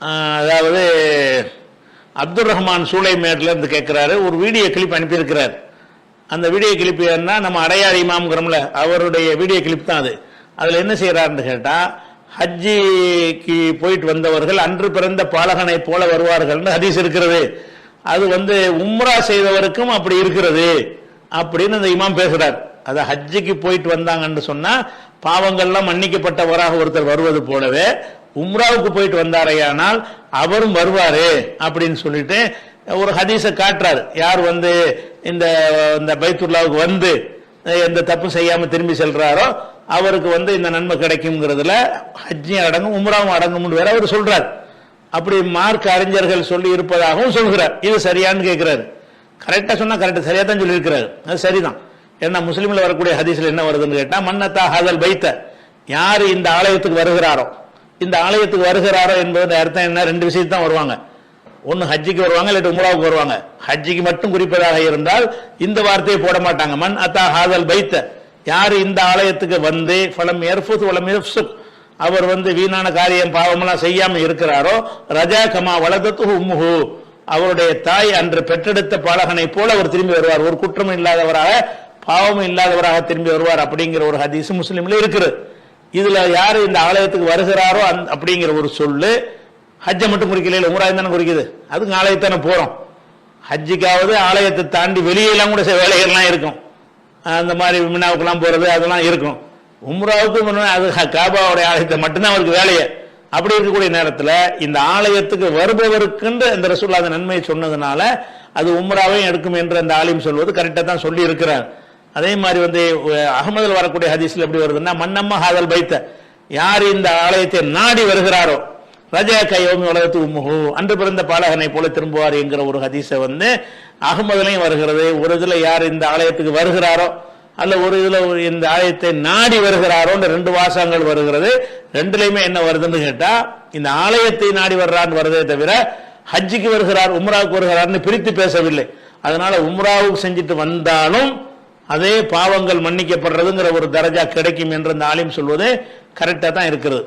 அதாவது அப்துல் ரஹ்மான் சூளைமேட்ல இருந்து ஒரு வீடியோ கிளிப் அனுப்பியிருக்கிறார். அந்த வீடியோ கிளிப் என்ன நம்ம அடையார் இமாம்ங்கிறோம்ல அவருடைய வீடியோ கிளிப் தான் அது. அதில் என்ன செய்கிறாருன்னு கேட்டால் ஹஜ்ஜிக்கு போயிட்டு வந்தவர்கள் அன்று பிறந்த பாலகனை போல வருவார்கள்னு ஹதீஸ் இருக்கிறது. அது வந்து உம்ரா செய்தவருக்கும் அப்படி இருக்கிறது அப்படின்னு அந்த இமாம் பேசுகிறார் அது ஹஜ்ஜிக்கு போயிட்டு வந்தாங்கன்னு சொன்னால் பாவங்கள்லாம் மன்னிக்கப்பட்டவராக ஒருத்தர் வருவது போலவே உம்ராவுக்கு போயிட்டு வந்தாரையானால் அவரும் வருவாரு அப்படின்னு சொல்லிட்டு ஒரு ஹதீஸை காட்டுறாரு. யார் வந்து இந்த இந்த பைத்துல்லாவுக்கு வந்து எந்த தப்பு செய்யாம திரும்பி செல்றாரோ அவருக்கு வந்து இந்த நன்மை கிடைக்குங்கிறதுல ஹஜ்ஜியும் அடங்கும் உம்ராவும் அடங்கும்னு வேற அவர் சொல்றார். அப்படி மார்க் அறிஞர்கள் சொல்லி இருப்பதாகவும் சொல்கிறார். இது சரியான்னு கேட்கிறாரு. கரெக்டா சொன்னா கரெக்டா சரியா தான் சொல்லியிருக்கிறாரு. அது சரிதான். ஏன்னா முஸ்லீம்ல வரக்கூடிய ஹதீஸ்ல என்ன வருதுன்னு கேட்டா மன்னத்தா ஹதல் பைத்த. யார் இந்த ஆலயத்துக்கு வருகிறாரோ இந்த ஆலயத்துக்கு வருகிறாரோ என்பது அர்த்தம் என்ன? ரெண்டு விஷயத்து தான் வருவாங்க. ஒன்னு ஹஜ்ஜிக்கு வருவாங்க இல்லாட்டி உம்ராவுக்கு வருவாங்க. ஹஜ்ஜிக்கு மட்டும் குறிப்பதாக இருந்தால் இந்த வார்த்தையை போட மாட்டாங்க. மன் அத்தா ஹாதல் பைத்த. யார் இந்த ஆலயத்துக்கு வந்து பலம் எர்ஃபுத் வளம் எஃப்சுக் அவர் வந்து வீணான காரியம் பாவமெல்லாம் செய்யாம இருக்கிறாரோ ரஜா கமா வளதத்து உம்முஹு. அவருடைய தாய் அன்று பெற்றெடுத்த பாலகனை போல அவர் திரும்பி வருவார். ஒரு குற்றம் இல்லாதவராக பாவமும் இல்லாதவராக திரும்பி வருவார் அப்படிங்கிற ஒரு ஹதீஸ் முஸ்லீம்ல இருக்குது. இதுல யாரு இந்த ஆலயத்துக்கு வருகிறாரோ அந் அப்படிங்கிற ஒரு சொல்லு. ஹஜ்ஜை மட்டும் குறிக்கல உமராயம் தானே குறிக்குது? அதுக்கு ஆலயத்தானே போறோம். ஹஜ்ஜிக்காவது ஆலயத்தை தாண்டி வெளியெல்லாம் கூட சில வேலைகள்லாம் இருக்கும். அந்த மாதிரி மின்னாவுக்கெல்லாம் போறது அதெல்லாம் இருக்கும். உம்ராவுக்கு அது காபாவுடைய ஆலயத்தை மட்டும்தான் அவருக்கு வேலையை. அப்படி இருக்கக்கூடிய நேரத்தில் இந்த ஆலயத்துக்கு வருபவருக்குன்ற இந்த ரசூல்லா அந்த நன்மையை சொன்னதுனால அது உம்ராவையும் எடுக்கும் என்று அந்த ஆலயம் சொல்வது கரெக்டாக தான் சொல்லி இருக்கிறார் அதே மாதிரி வந்து அகமதில் வரக்கூடிய ஹதீஸ்ல எப்படி வருதுன்னா மன்னம்மா ஹாதல் பைத்த யார் இந்த ஆலயத்தை நாடி வருகிறாரோ ரஜா கையோமி உலகத்து உம்முஹு அன்று பிறந்த பாலகனை போல திரும்புவார் என்கிற ஒரு ஹதீஸை வந்து அகமதுலையும் வருகிறது. ஒரு இதில் யார் இந்த ஆலயத்துக்கு வருகிறாரோ அல்ல ஒரு இதில் இந்த ஆலயத்தை நாடி வருகிறாரோன்னு ரெண்டு வாசகங்கள் வருகிறது. ரெண்டுலையுமே என்ன வருதுன்னு கேட்டா இந்த ஆலயத்தை நாடி வர்றான்னு வருதே தவிர ஹஜ்ஜிக்கு வருகிறார் உம்ராவுக்கு வருகிறார்னு பிரித்து பேசவில்லை. அதனால உம்ராவுக்கு செஞ்சுட்டு வந்தாலும் அதே பாவங்கள் மன்னிக்கப்படுறதுங்கிற ஒரு தரஜா கிடைக்கும் என்று இந்த ஆலயம் சொல்வது கரெக்டாக தான் இருக்கிறது.